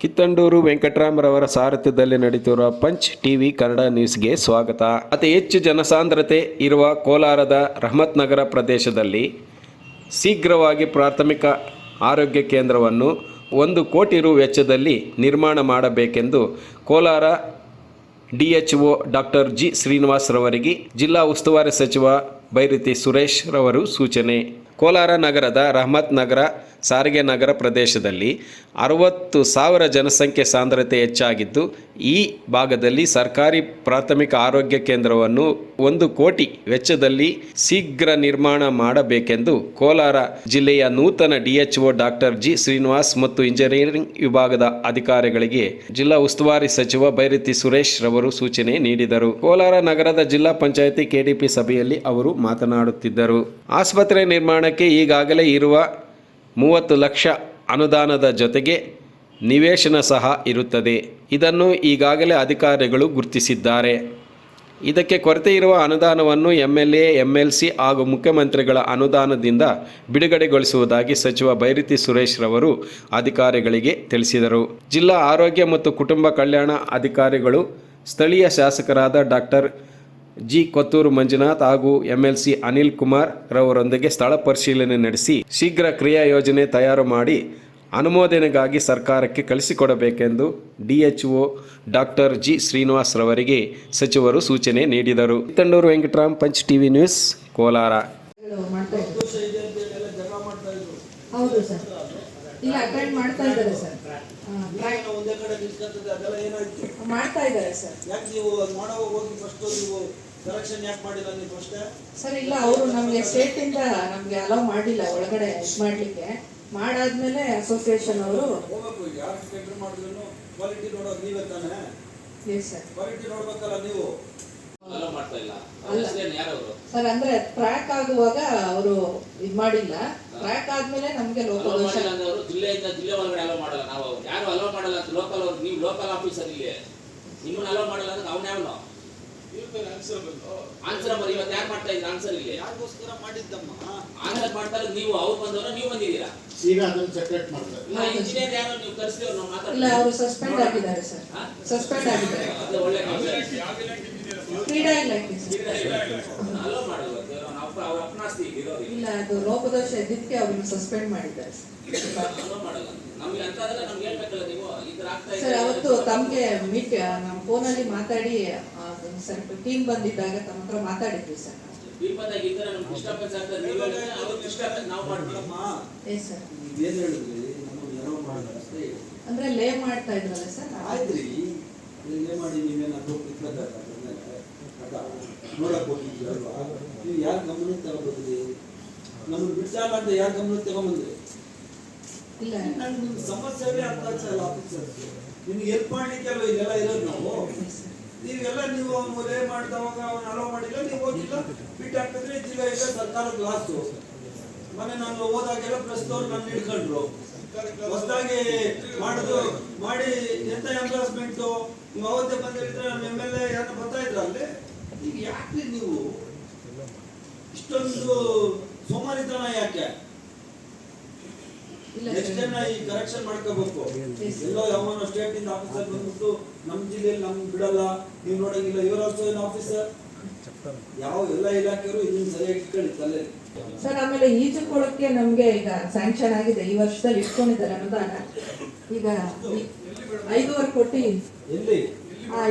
ಕಿತ್ತಂಡೂರು ವೆಂಕಟರಾಮರವರ ಸಾರಥ್ಯದಲ್ಲಿ ನಡೀತಿರುವ ಪಂಚ್ ಟಿವಿ ಕನ್ನಡ ನ್ಯೂಸ್ಗೆ ಸ್ವಾಗತ. ಅತಿ ಹೆಚ್ಚು ಜನಸಾಂದ್ರತೆ ಇರುವ ಕೋಲಾರದ ರಹಮತ್ ನಗರ ಪ್ರದೇಶದಲ್ಲಿ ಶೀಘ್ರವಾಗಿ ಪ್ರಾಥಮಿಕ ಆರೋಗ್ಯ ಕೇಂದ್ರವನ್ನು ಒಂದು ಕೋಟಿ ರು ವೆಚ್ಚದಲ್ಲಿ ನಿರ್ಮಾಣ ಮಾಡಬೇಕೆಂದು Kolar DHO doctor G Srinivas ರವರಿಗೆ ಜಿಲ್ಲಾ ಉಸ್ತುವಾರಿ ಸಚಿವ ಬೈರತಿ ಸುರೇಶ್ ರವರು ಸೂಚನೆ. ಕೋಲಾರ ನಗರದ ರಹಮತ್ ನಗರ ಸಾರಿಗೆ ನಗರ ಪ್ರದೇಶದಲ್ಲಿ ಅರವತ್ತು ಸಾವಿರ ಜನಸಂಖ್ಯೆ ಸಾಂದ್ರತೆ ಹೆಚ್ಚಾಗಿದ್ದು, ಈ ಭಾಗದಲ್ಲಿ ಸರ್ಕಾರಿ ಪ್ರಾಥಮಿಕ ಆರೋಗ್ಯ ಕೇಂದ್ರವನ್ನು ಒಂದು ಕೋಟಿ ವೆಚ್ಚದಲ್ಲಿ ಶೀಘ್ರ ನಿರ್ಮಾಣ ಮಾಡಬೇಕೆಂದು ಕೋಲಾರ ಜಿಲ್ಲೆಯ ನೂತನ ಡಿಎಚ್ಒ ಡಾಕ್ಟರ್ ಜಿ ಶ್ರೀನಿವಾಸ್ ಮತ್ತು ಇಂಜಿನಿಯರಿಂಗ್ ವಿಭಾಗದ ಅಧಿಕಾರಿಗಳಿಗೆ ಜಿಲ್ಲಾ ಉಸ್ತುವಾರಿ ಸಚಿವ ಬೈರತಿ ಸುರೇಶ್ ರವರು ಸೂಚನೆ ನೀಡಿದರು. ಕೋಲಾರ ನಗರದ ಜಿಲ್ಲಾ ಪಂಚಾಯಿತಿ ಕೆಡಿಪಿ ಸಭೆಯಲ್ಲಿ ಅವರು ಮಾತನಾಡುತ್ತಿದ್ದರು. ಆಸ್ಪತ್ರೆ ನಿರ್ಮಾಣಕ್ಕೆ ಈಗಾಗಲೇ ಇರುವ ಮೂವತ್ತು ಲಕ್ಷ ಅನುದಾನದ ಜೊತೆಗೆ ನಿವೇಶನ ಸಹ ಇರುತ್ತದೆ. ಇದನ್ನು ಈಗಾಗಲೇ ಅಧಿಕಾರಿಗಳು ಗುರುತಿಸಿದ್ದಾರೆ. ಇದಕ್ಕೆ ಕೊರತೆ ಇರುವ ಅನುದಾನವನ್ನು M L A M L C ಹಾಗೂ ಮುಖ್ಯಮಂತ್ರಿಗಳ ಅನುದಾನದಿಂದ ಬಿಡುಗಡೆಗೊಳಿಸುವುದಾಗಿ ಸಚಿವ ಬೈರತಿ ಸುರೇಶ್ ರವರು ಅಧಿಕಾರಿಗಳಿಗೆ ತಿಳಿಸಿದರು. ಜಿಲ್ಲಾ ಆರೋಗ್ಯ ಮತ್ತು ಕುಟುಂಬ ಕಲ್ಯಾಣ ಅಧಿಕಾರಿಗಳು, ಸ್ಥಳೀಯ ಶಾಸಕರಾದ ಡಾಕ್ಟರ್ ಜಿ ಕೊತ್ತೂರು ಮಂಜುನಾಥ್ ಹಾಗೂ ಎಂಎಲ್ಸಿ ಅನಿಲ್ ಕುಮಾರ್ ರವರೊಂದಿಗೆ ಸ್ಥಳ ಪರಿಶೀಲನೆ ನಡೆಸಿ ಶೀಘ್ರ ಕ್ರಿಯಾ ಯೋಜನೆ ತಯಾರು ಮಾಡಿ ಅನುಮೋದನೆಗಾಗಿ ಸರ್ಕಾರಕ್ಕೆ ಕಳಿಸಿಕೊಡಬೇಕೆಂದು ಡಿಎಚ್ಒ ಡಾಕ್ಟರ್ ಜಿ ಶ್ರೀನಿವಾಸ್ ರವರಿಗೆ ಸಚಿವರು ಸೂಚನೆ ನೀಡಿದರು. Tandur Venkatram punch TV news, Kolar. ಇಲ್ಲ ಅಟೆಂಡ್ ಮಾಡ್ತಾ ಇದ್ದಾರೆ ಸರ್. track ಒಂದೇ ಕಡೆ ನಿಲ್ಸ್ಕೊಂತದೆ ಅದೆಲ್ಲ ಏನಾಯ್ತು? ಮಾಡ್ತಾ ಇದ್ದಾರೆ ಸರ್. ಯಾಕೆ ನೀವು ಅದ್ ಮಾಡೋ ಹೋಗಿ ಫಸ್ಟ್ ನೀವು ಕರೆಕ್ಷನ್ ಯಾಕೆ ಮಾಡಿಲ್ಲ ನೀವು ಫಸ್ಟ್ ಸರ್ ಇಲ್ಲ ಅವರು ನಮಗೆ ಸ್ಟೇಟ್ ಇಂದ ನಮ್ಗೆ ಅಲೌ ಮಾಡಿಲ್ಲ ಒಳಗಡೆ ಇದ್ ಮಾಡ್ಲಿಕ್ಕೆ. ಮಾಡಾದ್ಮೇಲೆ ಅಸೋಸಿಯೇಷನ್ ಅವರು ಹೋಗ್ಬೇಕು ಈಗ ಯಾರು ಟೆಂಡರ್ ಮಾಡಿದ್ರು ಕ್ವಾಲಿಟಿ ನೋಡೋದು ನೀವೇ ತಾನೇ. ಎಸ್ ಸರ್ ಕ್ವಾಲಿಟಿ ನೋಡ್ಬೇಕಲ್ಲ ನೀವು. ಅಲೋ ಮಾಡ್ತಾ ಇಲ್ಲ. ಅಲ್ಲ. ಯಾರು ಅವರು ಸರ್ ಅಂದ್ರೆ ಟ್ರ್ಯಾಕ್ ಆಗುವಾಗ ಅವರು ಇದು ಮಾಡಿಲ್ಲ. ಟ್ರ್ಯಾಕ್ ಆದ್ಮೇಲೆ ನಮಗೆ ಲೋಕಲ್ ಮಾಡಿಲ್ಲ ಅಂದ್ರೆ ಅವರು ಜಿಲ್ಲೆಯಿಂದ ಜಿಲ್ಲೆ ಒಳಗಡೆ ಅಲೋ ಮಾಡಲ್ಲ. ನಾವು ಯಾರು ಅಲೋ ಮಾಡಲ್ಲ ಅಂತ ಲೋಕಲ್ ಅವ್ರು ನೀವು ಲೋಕಲ್ ಆಫೀಸರ್ ಇಲ್ಲಿ. ನಿಮ್ಮನ್ನ ಅಲೋ ಮಾಡಲ್ಲ ಅಂದ್ರೆ ಅವ್ನ ಯಾವನು ಆನ್ಸರ್ ಬರಿ ಇವತ್ತು ಯಾರು ಮಾಡ್ತಾ ಇದ್ರ ಆನ್ಸರ್ ಇಲ್ಲಿ? ಯಾರಿಗೋಸ್ಕರ ಮಾಡಿದ್ದಮ್ಮ? ಆನ್ಸರ್ ಮಾಡ್ತಾರೆ ಇರೋದು ನೀವು ಅವ್ರು ಬಂದವರು ನೀವು ಬಂದಿದ್ದೀರಾ? ಈಗ ಅದನ್ನ ಸೆಪರೇಟ್ ಮಾಡ್ತಾರೆ. ಇಲ್ಲ ಇಂಜಿನಿಯರ್ ಯಾರು ನೀವು ಕರೆಸಿದವ್ರು ನಾವು ಇಲ್ಲ ಮಾತಾಡ್ತೀವಿ ಅವರು ಸಸ್ಪೆಂಡ್ ಆಗಿದ್ದಾರೆ ಸರ್ ಸಸ್ಪೆಂಡ್ ಆಗಿದ್ದಾರೆ. ಅದು ಒಳ್ಳೆ ಕ್ರೀಡಾ ಇಲಾಖೆ ಸರ್ ಅಲೋ ಮಾಡಲ್ಲ ಇಲ್ಲ ಅದು ಲೋಪದೋಷ ಇದ್ದಿದ್ದಕ್ಕೆ ಅವ್ರನ್ನ ಸಸ್ಪೆಂಡ್ ಮಾಡಿದ್ದಾರೆ. ಸರ್ ಅವತ್ತು ತಮಗೆ ಮೀಟ್ ನಮ್ಮ ಫೋನಲ್ಲಿ ಮಾತಾಡಿ ಸರ್ ಸ್ವಲ್ಪ ಟೀಮ್ ಬಂದಿದ್ದಾಗ ತಮ್ಮ ಹತ್ರ ಮಾತಾಡಿದ್ವಿ ಸರ್. ಅಂದ್ರೆ ಲೇ ಮಾಡ್ತಾ ಇದ್ರಲ್ಲ ಸರ್? ಆಯ್ತ್ರಿ ಲೇ ಮಾಡಿ ನೀವೇನಾದ್ರು ನೋಡಕ್ ಹೋಗಿದ್ವಿ ಅಲ್ವಾ ನೀವು ಯಾರು ಗಮನಕ್ಕೆ ತಗೊಂಡ್ಬಂದ್ರಿ ನಮ್ಮನ್ನು ಬಿಡ್ಸಾಗ ಅಂತ ಯಾರು ಗಮನಕ್ಕೆ ತಗೊಂಬಂದ್ರಿ ಇಲ್ಲ. ನನ್ಗೆ ನಿಮ್ ಸಮಸ್ಯೆಗಳೇ ಅರ್ಥ ಆಗ್ತಲ್ಲ ಆಫೀಸರ್ ನಿಮ್ಗೆ ಹೆಲ್ಪ್ ಮಾಡ್ಲಿಕ್ಕೆ ಅಲ್ವ ಇದೆಲ್ಲ ಇರೋದು ನಾವು? ನೀವೆಲ್ಲ ನೀವು ಮೊರೆ ಮಾಡಿದವಾಗ ಅವ್ನು ಅಲೋ ಮಾಡಿಲ್ಲ ನೀವು ಹೋಗಿಲ್ಲ? ಬಿಟ್ಟು ಹಾಕಿದ್ರೆ ಜಿಲ್ಲೆಯಿಂದ ಸರ್ಕಾರದ ಲಾಸ್ಟು ಮೊನ್ನೆ ನಾನು ಹೋದಾಗೆಲ್ಲ ಪ್ರೆಸ್ದವ್ರು ನನ್ನ ಹಿಡ್ಕೊಂಡ್ರು. ಹೊಸದಾಗಿ ಮಾಡುದು ಮಾಡಿ ಎಂತ ಎಂಬಾಸ್ಮೆಂಟು ನೀವು ಅವತ್ತೇ ಬಂದಿರಿದ್ರೆ ನಮ್ಮ ಎಂ ಎಲ್ ಎ ಯಾರು ಬರ್ತಾ ಇದ್ರ ಅಲ್ಲಿ? ಈಗ ಯಾಕೆ ನೀವು? ಇಷ್ಟೊಂದು ಸೋಮಾರಿತನ ಯಾಕೆ? ನೆಕ್ಸ್ಟ್ ಟೈಮ್ ಈ ಕರೆಕ್ಷನ್ ಮಾಡ್ಕೋಬೇಕು. ಎಲ್ಲೋ ಯಾವನೋ ಸ್ಟೇಟ್ ಇಂದ ಆಫೀಸರ್ ಬಂದ್ಬಿಟ್ಟು ನಮ್ ಜಿಲ್ಲೆಯಲ್ಲಿ ನಮ್ಗೆ ಬಿಡಲ್ಲ ನೀವು ನೋಡಂಗಿಲ್ಲ ಇವರ ಆಲ್ಸೋ ಏನ್ ಆಫೀಸರ್ ಯಾವ ಎಲ್ಲ ಇಲಾಖೆಯವರು ಇದನ್ನ ಸರಿಯಾಗಿ ಇಟ್ಕೊಳ್ಳಿ ತಲೆ ಸರ್ ಆಮೇಲೆ ಈಜುಕೊಳಕ್ಕೆ ನಮ್ಗೆ ಈಗ ಸ್ಯಾಂಕ್ಷನ್ ಆಗಿದೆ ಈ ವರ್ಷದಲ್ಲಿ ಇಟ್ಕೊಂಡಿದ್ದಾರೆ ಅನುದಾನ. ಈಗ ಐದೂವರೆ ಕೋಟಿ ಎಲ್ಲಿ?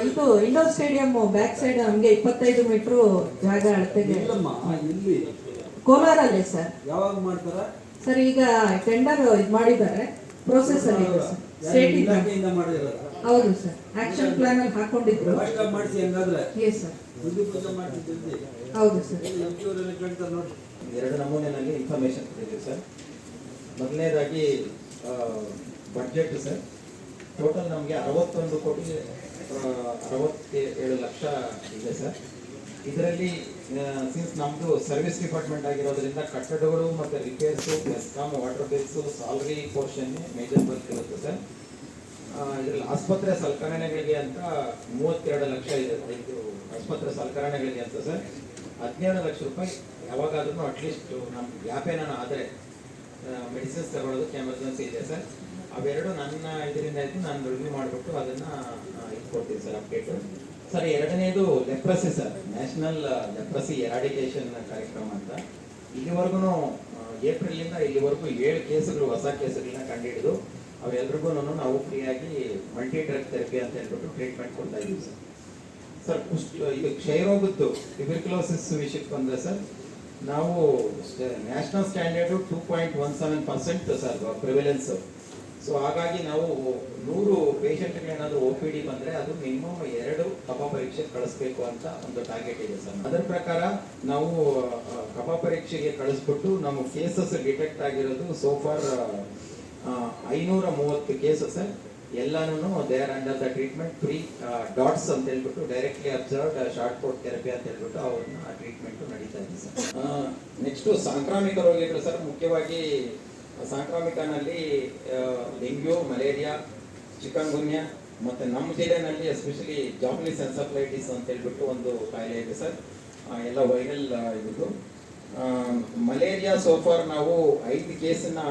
ಇದು ಇಂಡೋರ್ ಸ್ಟೇಡಿಯಂ ಬ್ಯಾಕ್ ಸೈಡ್ ನಮ್ಗೆ ಇಪ್ಪತ್ತೈದು ಮೀಟರ್ ಜಾಗ ಅಳತೆಗೆ. ಇಲ್ಲಮ್ಮ ಇಲ್ಲಿ. ಕೋಲಾರಲ್ಲೇ ಸರ್. ಯಾವಾಗ ಮಾಡ್ತಾರ? ಸರ್ ಈಗ ಟೆಂಡರ್ ಇದು ಮಾಡಿದ್ದಾರೆ. ಪ್ರೋಸೆಸ್ ಅಲ್ಲಿ ಇದೆ ಸರ್. ಸ್ಟೇಟ್ ಇಲಾಖೆಯಿಂದ ಮಾಡಿರೋದ ಹೌದು ಸರ್. ಆಕ್ಷನ್ ಪ್ಲಾನ್ ಅಲ್ಲಿ ಹಾಕೊಂಡಿದ್ರು. ಮಾಡಿಸಿ ಹಂಗಾದ್ರೆ? ಎಸ್ ಸರ್ ಬುದ್ಧಿ ಪೂಜೆ ಮಾಡ್ತಿದ್ದೆ ಹೌದು ಸರ್. ಎಂ ಪಿ ಅವರೆಲ್ಲ ಕೇಳ್ತಾರೆ ನೋಡಿ. ಎರಡು ನಮೂನೆನಲ್ಲಿ ಇನ್ಫಾರ್ಮೇಷನ್ ಕೊಟ್ಟಿದ್ದೀವಿ ಸರ್. ಮೊದಲನೇದಾಗಿ ಬಡ್ಜೆಟ್ ಸರ್. ಟೋಟಲ್ ನಮಗೆ ಅರವತ್ತೊಂದು ಕೋಟಿ ಅರವತ್ತೇಳು ಲಕ್ಷ ಇದೆ ಸರ್. ಇದರಲ್ಲಿ ಸಿನ್ಸ್ ನಮ್ಮದು ಸರ್ವಿಸ್ ಡಿಪಾರ್ಟ್ಮೆಂಟ್ ಆಗಿರೋದ್ರಿಂದ ಕಟ್ಟಡಗಳು ಮತ್ತು repairs MESCOM water bills salary portion major work ಇರುತ್ತೆ ಸರ್. ಇದರಲ್ಲಿ ಆಸ್ಪತ್ರೆ ಸಲಕರಣೆಗಳಿಗೆ ಅಂತ ಮೂವತ್ತೆರಡು ಲಕ್ಷ ಇದೆ ಇದು ಆಸ್ಪತ್ರೆ ಸಲಕರಣೆಗಳಿಗೆ ಅಂತ ಸರ್. ಹದಿನೇಳು ಲಕ್ಷ ರೂಪಾಯಿ ಯಾವಾಗಾದ್ರೂ ಅಟ್ಲೀಸ್ಟ್ ನಮ್ಮ ಗ್ಯಾಪ್ ಏನಾನ ಆದರೆ ಮೆಡಿಸಿನ್ಸ್ ತಗೊಳ್ಳೋದಕ್ಕೆ ಎಮರ್ಜೆನ್ಸಿ ಇದೆ ಸರ್. ಅವೆರಡು ನನ್ನ ಇದರಿಂದ ಆಯ್ತು, ನಾನು ರಿವ್ಯೂ ಮಾಡಿಬಿಟ್ಟು ಅದನ್ನ ಕೊಡ್ತೀನಿ ಸರ್ ಅಪ್ಡೇಟ್ ಸರ್, ಎರಡನೇದು leprosy sir national leprosy eradication ಕಾರ್ಯಕ್ರಮ ಅಂತ. ಇಲ್ಲಿವರೆಗೂ ಏಪ್ರಿಲಿಂದ ಇಲ್ಲಿವರೆಗೂ ಏಳು ಕೇಸುಗಳು, ಹೊಸ ಕೇಸುಗಳನ್ನ ಕಂಡುಹಿಡಿದು ಅವೆಲ್ರಿಗೂ ನಾವು ಫ್ರೀಯಾಗಿ ಮಲ್ಟಿ ಡ್ರಗ್ ಥೆರಪಿ ಅಂತ ಹೇಳ್ಬಿಟ್ಟು ಟ್ರೀಟ್ಮೆಂಟ್ ಕೊಡ್ತಾ ಇದ್ದೀವಿ ಸರ್. ಸರ್, ಕುಷ್ಠ, ಇದು ಕ್ಷಯರೋಗದ್ದು ಟ್ಯೂಬರ್ಕ್ಯುಲೋಸಿಸ್ ವಿಷಯಕ್ಕೆ ಬಂದರೆ ಸರ್, ನಾವು national standard two point one seven percent sir prevalence so ಹಾಗಾಗಿ ನಾವು ನೂರು ಪೇಷಂಟ್ಗಳೇನಾದರೂ ಒ ಪಿ ಡಿ ಬಂದರೆ ಅದು ಮಿನಿಮಮ್ ಎರಡು ಕಫ ಪರೀಕ್ಷೆ ಕಳಿಸ್ಬೇಕು ಅಂತ ಒಂದು ಟಾರ್ಗೆಟ್ ಇದೆ ಸರ್. ಅದರ ಪ್ರಕಾರ ನಾವು ಕಫ ಪರೀಕ್ಷೆಗೆ ಕಳಿಸ್ಬಿಟ್ಟು ನಮ್ಮ ಕೇಸಸ್ ಡಿಟೆಕ್ಟ್ ಆಗಿರೋದು ಸೋಫಾರ್ ಐನೂರ ಮೂವತ್ತು ಕೇಸಸ್ ಎಲ್ಲಾನು they are under the treatment free DOTS ಅಂತ ಹೇಳ್ಬಿಟ್ಟು ಡೈರೆಕ್ಟ್ಲಿ ಅಬ್ಸರ್ವ್ಡ್ ಶಾರ್ಟ್ ಕೋಟ್ ಥೆರಪಿ ಅಂತ ಹೇಳ್ಬಿಟ್ಟು ಅವ್ರನ್ನ ಟ್ರೀಟ್ಮೆಂಟ್ ನಡೀತಾ ಇದೆ ಸರ್. ನೆಕ್ಸ್ಟು ಸಾಂಕ್ರಾಮಿಕ ರೋಗಿಗಳು ಸರ್, ಮುಖ್ಯವಾಗಿ ಸಾಂಕ್ರಾಮಿಕನಲ್ಲಿ ಡೆಂಗ್ಯೂ ಮಲೇರಿಯಾ ಚಿಕನ್ಗುನ್ಯಾ ಮತ್ತು ನಮ್ಮ ಜಿಲ್ಲೆನಲ್ಲಿ ಎಸ್ಪೆಷಲಿ ಜಾಪನೀಸ್ ಎನ್ಸಫ್ಲೈಟಿಸ್ ಅಂತ ಹೇಳ್ಬಿಟ್ಟು ಒಂದು ಕಾಯಿಲೆ ಇದೆ ಸರ್. ಎಲ್ಲ ವೈರಲ್ ಇದು ಮಲೇರಿಯಾ ಸೋಫಾರ್ ನಾವು ಐದು ಕೇಸನ್ನ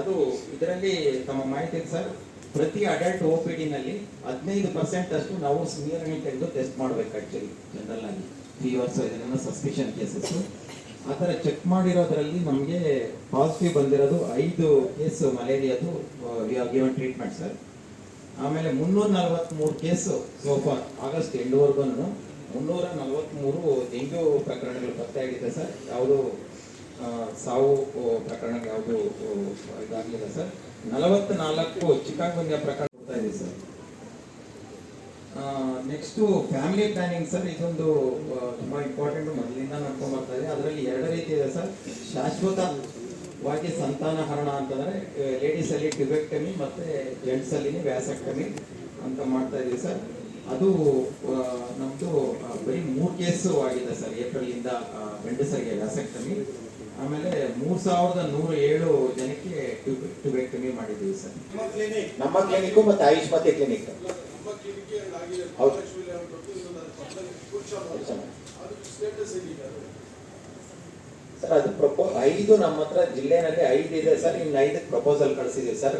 ಅದು ಇದರಲ್ಲಿ ತಮ್ಮ ಮಾಹಿತಿ ಸರ್. ಪ್ರತಿ ಅಡಲ್ಟ್ ಒ ಪಿ ಡಿನಲ್ಲಿ ಹದಿನೈದು ಪರ್ಸೆಂಟ್ ಅಷ್ಟು ನಾವು ಸ್ಮೀರಣೆ ತೆಗೆದು ಟೆಸ್ಟ್ ಮಾಡಬೇಕು ಆ್ಯಕ್ಚುಲಿ ಜನರಲ್ ಆಗಿ. ಫೀವರ್ಸ್ ಸಸ್ಪೆಷನ್ ಸಸ್ಪಿಷನ್ ಕೇಸಸ್ ಆ ಚೆಕ್ ಮಾಡಿರೋದ್ರಲ್ಲಿ ನಮಗೆ ಪಾಸಿಟಿವ್ ಬಂದಿರೋದು ಐದು ಕೇಸ್ ಮಲೇರಿಯಾದು ವಿ ಗಿವನ್ ಟ್ರೀಟ್ಮೆಂಟ್ ಸರ್ ಆಮೇಲೆ ಮುನ್ನೂರ ನಲವತ್ತ್ಮೂರು ಕೇಸು ಸೋಫಾರ್ ಆಗಸ್ಟ್ ಎಂಟುವರೆಗೂ ಮುನ್ನೂರ ನಲವತ್ತ್ಮೂರು ಡೆಂಗ್ಯೂ ಪ್ರಕರಣಗಳು ಪತ್ತೆಯಾಗಿದೆ ಸರ್ ಯಾವುದು ಸಾವು ಪ್ರಕರಣ ಯಾವುದು ಇದಾಗಲಿಲ್ಲ ಸರ್ ನಲವತ್ತ ನಾಲ್ಕು ಚಿಕಾಗುನ್ಯಾ ಪ್ರಕರಣ ಇದೆ sir next family planning sir, ಇದೊಂದು ತುಂಬ ಇಂಪಾರ್ಟೆಂಟ್ ಮೊದಲಿಂದ ನಡ್ಕೊಂಡ್ ಇದೆ. ಅದರಲ್ಲಿ ಎರಡು ರೀತಿ ಇದೆ ಸರ್. ಶಾಶ್ವತವಾಗಿ ಸಂತಾನ ಹರಣ ಅಂತಂದರೆ ಲೇಡೀಸಲ್ಲಿ ಟ್ಯೂಬೆಕ್ಟಮಿ ಮತ್ತೆ ಜೆಂಟ್ಸ್ ಅಲ್ಲಿ ವ್ಯಾಸಕ್ಟಮಿ ಅಂತ ಮಾಡ್ತಾ ಇದೀವಿ ಸರ್. ಅದು ನಮ್ಮದು ಬರೀ ಮೂರು ಕೇಸು ಆಗಿದೆ ಸರ್ ಏಪ್ರಿಲಿಂದ ಗಂಡಸರಿಗೆ ವ್ಯಾಸಕ್ಟಮಿ. ಆಮೇಲೆ ಮೂರ್ ಸಾವಿರದ ನೂರ ಏಳು ಜನಕ್ಕೆ ಟ್ಯೂಬೆಕ್ಟಮಿ ಮಾಡಿದ್ದೀವಿ ಸರ್. ನಮ್ಮ ಕ್ಲಿನಿಕ್ ಮತ್ತೆ ಆಯುಷ್ಮತಿ ಕ್ಲಿನಿಕ್ ಸರ್ ಅದು ಪ್ರಪೋ ಐದು ನಮ್ಮ ಹತ್ರ ಜಿಲ್ಲೆನಲ್ಲಿ ಐದು ಇದೆ ಸರ್. ಇನ್ನು ಐದಕ್ಕೆ ಪ್ರಪೋಸಲ್ ಕಳಿಸಿದೀವಿ ಸರ್.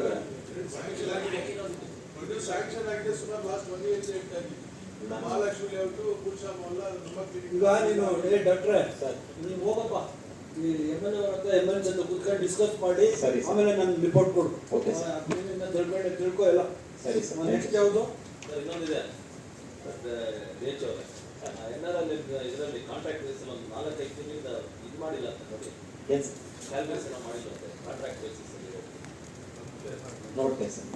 ಮಹಾಲಕ್ಷ್ಮಿ ಲೇಔಟ್ ಈಗ ನೀನು ಏ ಡಾಕ್ಟ್ರೆ ಸರ್. ನೀನು ಹೋಗಪ್ಪ. ಈ ಎಂ ಎಲ್ ಹತ್ರ ಎಂ ಎಲ್ ಜೊತೆ ಕುತ್ಕೊಂಡು ಡಿಸ್ಕಸ್ ಮಾಡಿ ಆಮೇಲೆ ನಾನು ರಿಪೋರ್ಟ್ ಕೊಡು. Okay, sir. ತಿಳ್ಕೊಂಡು ತಿಳ್ಕೊ ಎಲ್ಲ. ಸರಿ, ಸರ್. ನೆಕ್ಸ್ಟ್ ಯಾವುದು? ಸರ್, ಇನ್ನೊಂದಿದೆ. ರೇಚ್ ಅವರೇ. ಎಲ್ ಇದರಲ್ಲಿ ಕಾಂಟ್ರಾಕ್ಟ್ ಬೇಸ್ ಒಂದು ಐದು ತಿಂಗಳಿಂದ ಇದು ಮಾಡಿಲ್ಲ ಅಂತ ನೋಡಿ. ಏನ್ ಸರ್? ಕ್ಯಾಲ್ಕುಲೇಷನ್ ಮಾಡಿಲ್ಲ ಅಂತ ಕಾಂಟ್ರಾಕ್ಟ್ ಬೇಸಿಸ್ ಅಲ್ಲಿ ನೋಡ್ತೇನೆ ಸರ್